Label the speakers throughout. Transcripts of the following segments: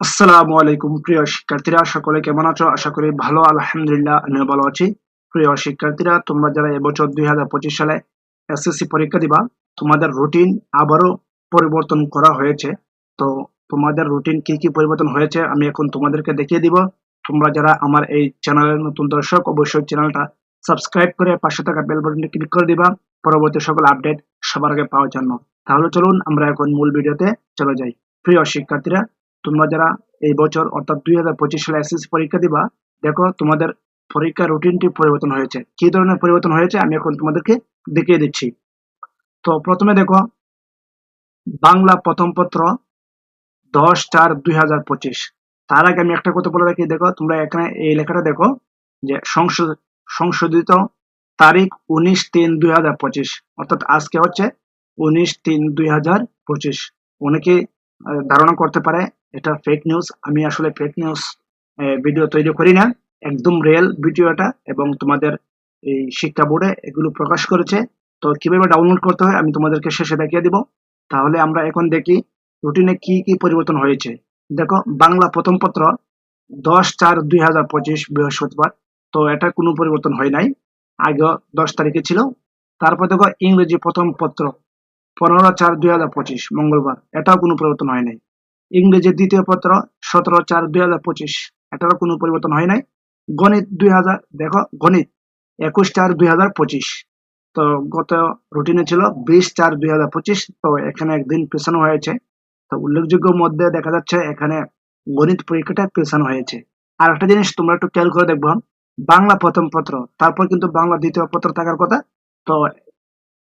Speaker 1: আসসালামু আলাইকুম, প্রিয় শিক্ষার্থীরা। সকলে কেমন আছো? আশা করি ভালো, আলহামদুলিল্লাহ, আমিও ভালো আছি। প্রিয় শিক্ষার্থীরা, তোমরা যারা এবছর দুই হাজার পঁচিশ সালে এসএসসি পরীক্ষা দিবা, তোমাদের রুটিন আবারও পরিবর্তন করা হয়েছে। তো তোমাদের রুটিন কি কি পরিবর্তন হয়েছে, আমি এখন তোমাদেরকে দেখিয়ে দিব। তোমরা যারা আমার এই চ্যানেলের নতুন দর্শক, অবশ্যই চ্যানেলটা সাবস্ক্রাইব করে পাশে থাকা বেল বাটনটি ক্লিক করে দিবা। পরবর্তী সকল আপডেট সবার আগে পাওয়ার জন্য। তাহলে চলুন, আমরা এখন মূল ভিডিওতে চলে যাই। প্রিয় শিক্ষার্থীরা তোমরা যারা এই বছর অর্থাৎ দুই হাজার পঁচিশ সালে এসএসসি পরীক্ষা দিবা, দেখো তোমাদের পরীক্ষার রুটিনটি পরিবর্তন হয়েছে। কি ধরনের পরিবর্তন হয়েছে? আমি এখন তোমাদেরকে দেখিয়ে দিচ্ছি। তো প্রথমে দেখো, বাংলা প্রথম পত্র দশ চার দুই হাজার পঁচিশ। তার আগে আমি একটা কথা বলে রাখি, দেখো তোমরা এখানে এই লেখাটা দেখো, যে সংশোধ সংশোধিত তারিখ উনিশ তিন দুই হাজার পঁচিশ। অর্থাৎ আজকে হচ্ছে উনিশ তিন দুই হাজার পঁচিশ। অনেকে ধারণা করতে পারে এটা ফেক নিউজ আমি আসলে ফেক নিউজ ভিডিও তৈরি করি না। একদম রিয়েল ভিডিও এটা এবং তোমাদের এই শিক্ষা বোর্ডে এগুলো প্রকাশ করেছে। তো কীভাবে ডাউনলোড করতে হয় আমি তোমাদেরকে শেষে দেখিয়ে দিব। তাহলে আমরা এখন দেখি রুটিনে কি কি পরিবর্তন হয়েছে। দেখো, বাংলা প্রথম পত্র দশ চার দুই হাজার পঁচিশ বৃহস্পতিবার। তো এটা কোনো পরিবর্তন হয় নাই। আগে দশ তারিখে ছিল। তারপর দেখো ইংরেজি প্রথম পত্র পনেরো চার দুই হাজার পঁচিশ, মঙ্গলবার। এটাও কোনো পরিবর্তন হয় নাই। ইংরেজি দ্বিতীয় পত্র সতেরো চার দুই হাজার পঁচিশ। এটারও কোনো পরিবর্তন হয় নাই। গণিত দুই হাজার, দেখো, গণিত একুশ চার দুই হাজার পঁচিশ। তো গত রুটিনে ছিল বিশ চার দুই হাজার পঁচিশ, তো এখানে একদিন পেছানো হয়েছে। তো উল্লেখযোগ্য মধ্যে দেখা যাচ্ছে এখানে গণিত পরীক্ষাটা পেছানো হয়েছে। আর একটা জিনিস তোমরা একটু খেয়াল করে দেখব। বাংলা প্রথম পত্র, তারপর কিন্তু বাংলা দ্বিতীয় পত্র থাকার কথা, তো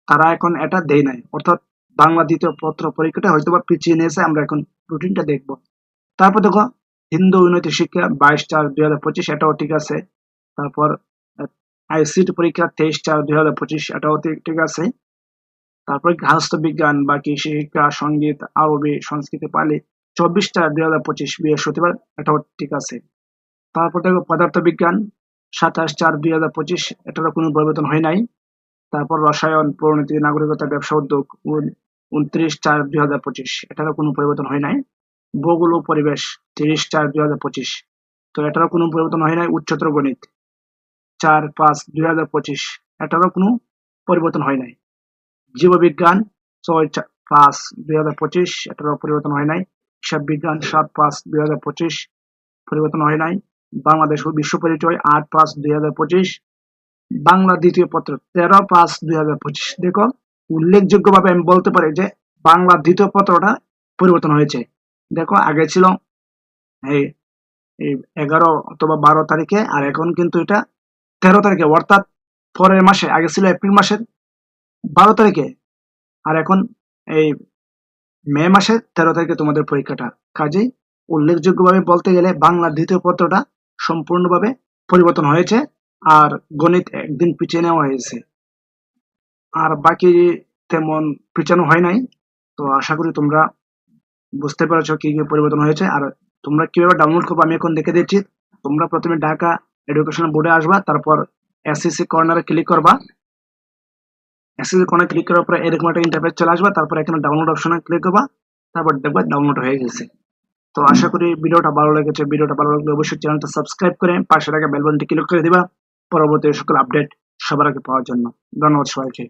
Speaker 1: তারা এখন এটা দেয় নাই। অর্থাৎ বাংলা দ্বিতীয় পত্র পরীক্ষাটা হয়তো বা পিছিয়ে নিয়েছে আমরা এখন রুটিনটা দেখব। তারপর দেখো, হিন্দু উন্নতি শিক্ষা বাইশ চার দুই হাজার পঁচিশ, এটাও ঠিক আছে। তারপর আইসিটি পরীক্ষা তেইশ চার দুই হাজার পঁচিশ, এটাও ঠিক- আছে। তারপর গৃহস্থ বিজ্ঞান বা কৃষি শিক্ষা, সংগীত, আরবি, সংস্কৃতি, পালি, চব্বিশ চার দুই হাজার পঁচিশ, বৃহস্পতিবার, এটাও ঠিক আছে। তারপর দেখো পদার্থ বিজ্ঞান সাতাশ চার দুই হাজার পঁচিশ, এটারও কোনো পরিবর্তন হয় নাই। তারপর রসায়ন, পরিণতি, নাগরিকতা, ব্যবসা, উদ্যোগ উনত্রিশ চার দুই হাজার পঁচিশ। এটারও কোনো পরিবর্তন হয় নাই। ভূগোল ও পরিবেশ, তিরিশ চার দুই হাজার পঁচিশ। তো এটারও কোনো পরিবর্তন হয় নাই, উচ্চতর গণিত। চার পাঁচ দুই হাজার পঁচিশ। এটারও কোনো পরিবর্তন হয় নাই। জীববিজ্ঞান, ছয় পাঁচ দুই হাজার পঁচিশ। এটারও পরিবর্তন হয় নাই। হিসাব বিজ্ঞান সাত পাঁচ দুই হাজার পঁচিশ। পরিবর্তন হয় নাই। বাংলাদেশ ও বিশ্ব পরিচয়, আট পাঁচ দুই হাজার পঁচিশ। বাংলা দ্বিতীয় পত্র, তেরো পাঁচ দুই হাজার পঁচিশ। দেখো উল্লেখযোগ্য ভাবে আমি বলতে পারি যে বাংলা দ্বিতীয় পত্রটা পরিবর্তন হয়েছে। দেখো, আগে ছিল এই এগারো অথবা বারো তারিখে, আর এখন কিন্তু এটা তেরো তারিখে, অর্থাৎ পরের মাসে, আগে ছিল এপ্রিল মাসের বারো তারিখে, আর এখন এই মে মাসের তেরো তারিখে তোমাদের পরীক্ষাটা। কাজেই উল্লেখযোগ্যভাবে বলতে গেলে বাংলা দ্বিতীয় পত্রটা সম্পূর্ণভাবে পরিবর্তন হয়েছে, আর গণিত একদিন পিছিয়ে নেওয়া হয়েছে। আর বাকি তেমন পিছানো হয় নাই। তো আশা করি তোমরা বুঝতে পেরেছ কি কি পরিবর্তন হয়েছে। আর তোমরা কীভাবে ডাউনলোড করবে আমি এখন দেখে দিচ্ছি। তোমরা প্রথমে ঢাকা এডুকেশন বোর্ডে আসবা, তারপর এসএসসি কর্নারে ক্লিক করবা। এসএসসি কর্নারে ক্লিক করার পর এরকম একটা ইন্টারফেস চলে আসবে, তারপর এখানে ডাউনলোড অপশনে ক্লিক করবা, তারপর দেখবা ডাউনলোড হয়ে গেছে। তো আশা করি ভিডিওটা ভালো লেগেছে। ভিডিওটা ভালো লাগলে অবশ্যই চ্যানেলটা সাবস্ক্রাইব করে পাশে থাকা বেল বাটনটি ক্লিক করে দিবা। পরবর্তী সকল আপডেট সবার আগে পাওয়ার জন্য। ধন্যবাদ সবাইকে।